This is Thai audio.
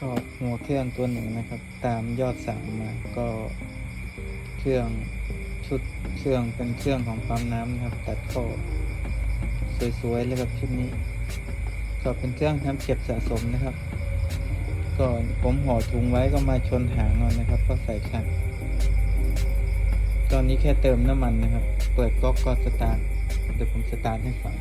ก็หัวเครื่องตัวหนึ่งนะครับ ตามยอดสั่งมาก็เครื่องชุดเครื่องเป็นเครื่องของปั๊มน้ำนะครับตัดข้อสวยๆเลยครับชุดนี้ ก็เป็นเครื่องทำเก็บสะสมนะครับก็ผมห่อถุงไว้ก็มาชนหางนอนนะครับ ก็ใส่ขันตอนนี้แค่เติมน้ำมันนะครับ เปิดก๊อกก็สตาร์ทเดี๋ยวผมสตาร์ทให้ฟัง